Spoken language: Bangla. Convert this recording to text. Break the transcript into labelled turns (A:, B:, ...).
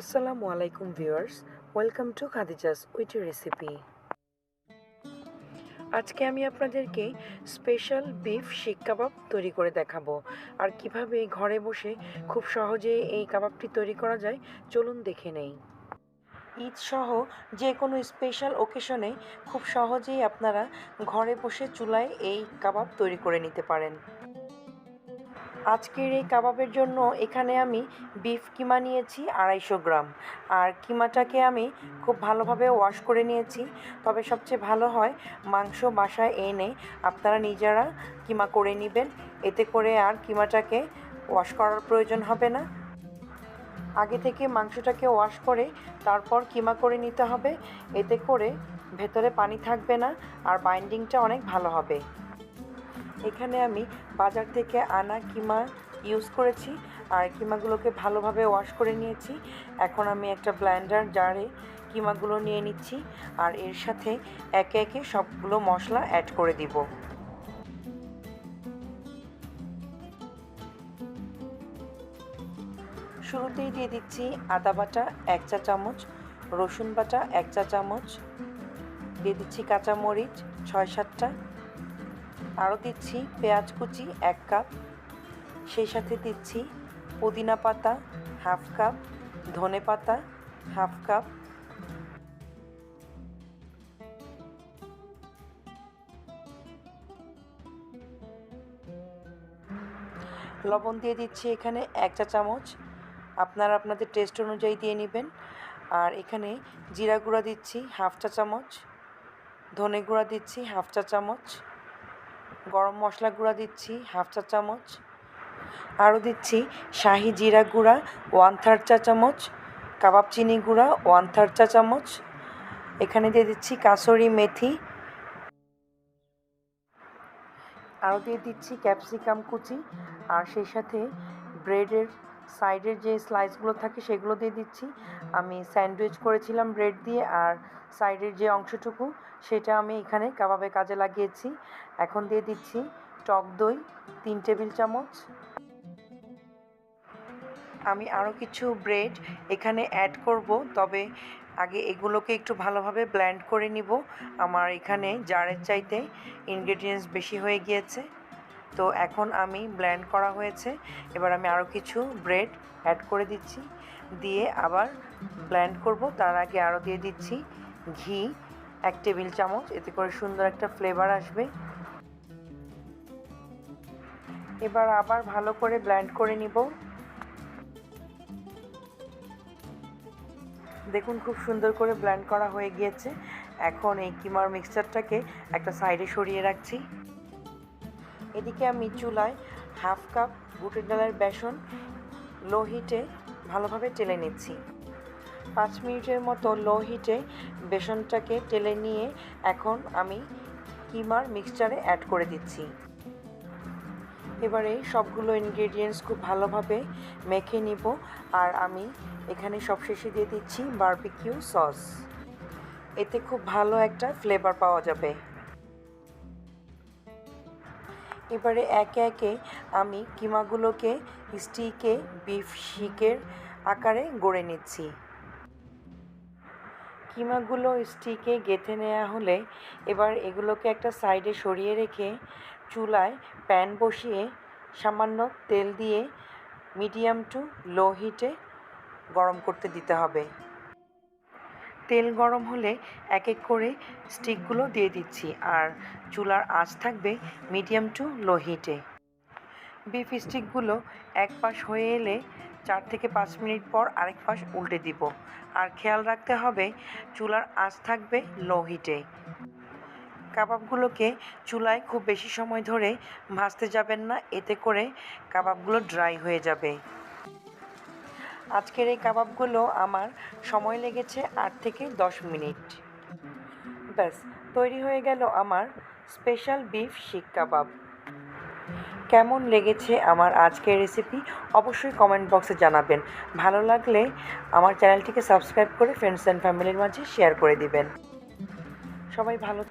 A: আসসালামু আলাইকুম viewers, welcome to Khadija's witty recipe. আজকে আমি আপনাদেরকে স্পেশাল বিফ শিক কাবাব তৈরি করে দেখাবো। আর কীভাবে ঘরে বসে খুব সহজে এই কাবাবটি তৈরি করা যায়, চলুন দেখে নেই। ঈদ সহ যে কোনো স্পেশাল ওকেশনে খুব সহজেই আপনারা ঘরে বসে চুলায় এই কাবাব তৈরি করে নিতে পারেন। আজকের এই কাবাবের জন্য এখানে আমি বিফ কিমা নিয়েছি আড়াইশো গ্রাম। আর কিমাটাকে আমি খুব ভালোভাবে ওয়াশ করে নিয়েছি। তবে সবচেয়ে ভালো হয় মাংস বাসায় এনে আপনারা নিজেরা কিমা করে নেবেন। এতে করে আর কিমাটাকে ওয়াশ করার প্রয়োজন হবে না। আগে থেকে মাংসটাকে ওয়াশ করে তারপর কিমা করে নিতে হবে। এতে করে ভেতরে পানি থাকবে না আর বাইন্ডিংটা অনেক ভালো হবে। এখানে আমি বাজার থেকে আনা কিমা ইউজ করেছি আর কিমাগুলোকে ভালোভাবে ওয়াশ করে নিয়েছি। এখন আমি একটা ব্লেন্ডার জারে কিমাগুলো নিয়ে নিচ্ছি আর এর সাথে একে একে সবগুলো মশলা অ্যাড করে দিব। শুরুতেই দিয়ে দিচ্ছি আদা বাটা এক চা চামচ, রসুন বাটা এক চা চামচ, দিয়ে দিচ্ছি কাঁচামরিচ ছয় সাতটা আরও দিচ্ছি পেঁয়াজ কুচি এক কাপ। সেই সাথে দিচ্ছি পুদিনা পাতা হাফ কাপ, ধনে পাতা হাফ কাপ। লবণ দিয়ে দিচ্ছি এখানে এক চা চামচ। আপনারা আপনাদের টেস্ট অনুযায়ী দিয়ে নেবেন। আর এখানে জিরা গুঁড়া দিচ্ছি হাফ চা চামচ। ধনে গুঁড়া দিচ্ছি হাফ চা চামচ। গরম মশলা গুঁড়া দিচ্ছি হাফ চা চামচ। আরও দিচ্ছি শাহি জিরা গুঁড়া ওয়ান থার্ড চা চামচ। কাবাব চিনি গুঁড়া ওয়ান থার্ড চা চামচ। এখানে দিয়ে দিচ্ছি কাসরি মেথি। আরও দিয়ে দিচ্ছি ক্যাপসিকাম কুচি। আর সেই সাথে ব্রেডের সাইডের যে স্লাইসগুলো থাকে সেগুলো দিয়ে দিচ্ছি। আমি স্যান্ডউইচ করেছিলাম ব্রেড দিয়ে আর সাইডের যে অংশটুকু সেটা আমি এখানে কাবাবে কাজে লাগিয়েছি। এখন দিয়ে দিচ্ছি টক দই, তিন টেবিল চামচ। আমি আরও কিছু ব্রেড এখানে অ্যাড করব, তবে আগে এগুলোকে একটু ভালোভাবে ব্ল্যান্ড করে নিব। আমার এখানে জারের চাইতে ইনগ্রেডিয়েন্টস বেশি হয়ে গিয়েছে। তো এখন আমি ব্ল্যান্ড করা হয়েছে। এবার আমি আরও কিছু ব্রেড অ্যাড করে দিচ্ছি। দিয়ে আবার ব্ল্যান্ড করব। তার আগে আরও দিয়ে দিচ্ছি ঘি, এক টেবিল চামচ। এতে করে সুন্দর একটা ফ্লেভার আসবে। এবার আবার ভালো করে ব্ল্যান্ড করে নিব। দেখুন, খুব সুন্দর করে ব্ল্যান্ড করা হয়ে গিয়েছে। এখন এই কিমার মিক্সচারটাকে একটা সাইডে সরিয়ে রাখছি। এদিকে আমি চুলায় হাফ কাপ বুটের ডালের বেসন লো হিটে ভালোভাবে টেলে নিচ্ছি। পাঁচ মিনিটের মতো লো হিটে বেসনটাকে টেলে নিয়ে এখন আমি কিমার মিক্সচারে অ্যাড করে দিচ্ছি। এবারে সবগুলো ইনগ্রেডিয়েন্টস খুব ভালোভাবে মেখে নিব আর আমি এখানে সবশেষে দিয়ে দিচ্ছি বারবিকিউ সস এতে খুব ভালো একটা ফ্লেভার পাওয়া যাবে। এবারে একে একে আমি কিমাগুলোকে, স্টিকে, বিফ শিকের আকারে গড়ে নিচ্ছি। কিমাগুলো স্টিকে গেঁথে নেওয়া হলে এবার এগুলোকে একটা সাইডে সরিয়ে রেখে চুলায় প্যান বসিয়ে সামান্য তেল দিয়ে মিডিয়াম টু লো হিটে গরম করতে দিতে হবে। তেল গরম হলে এক এক করে স্টিকগুলো দিয়ে দিচ্ছি আর চুলার আঁচ থাকবে মিডিয়াম টু লো হিটে। বিফ স্টিকগুলো এক পাশ হয়ে এলে চার থেকে পাঁচ মিনিট পর আরেক পাশ উল্টে দিব। আর খেয়াল রাখতে হবে চুলার আঁচ থাকবে লো হিটে। কাবাবগুলোকে চুলায় খুব বেশি সময় ধরে ভাজতে যাবেন না, এতে করে কাবাবগুলো ড্রাই হয়ে যাবে। আজকের এই কাবাবগুলো আমার সময় লেগেছে আট থেকে দশ মিনিট। ব্যাস, তৈরি হয়ে গেল আমার স্পেশাল বিফ শিক কাবাব। কেমন লেগেছে আমার আজকের রেসিপি অবশ্যই কমেন্ট বক্সে জানাবেন। ভালো লাগলে আমার চ্যানেলটিকে সাবস্ক্রাইব করে ফ্রেন্ডস অ্যান্ড ফ্যামিলির মাঝে শেয়ার করে দিবেন। সবাই ভালো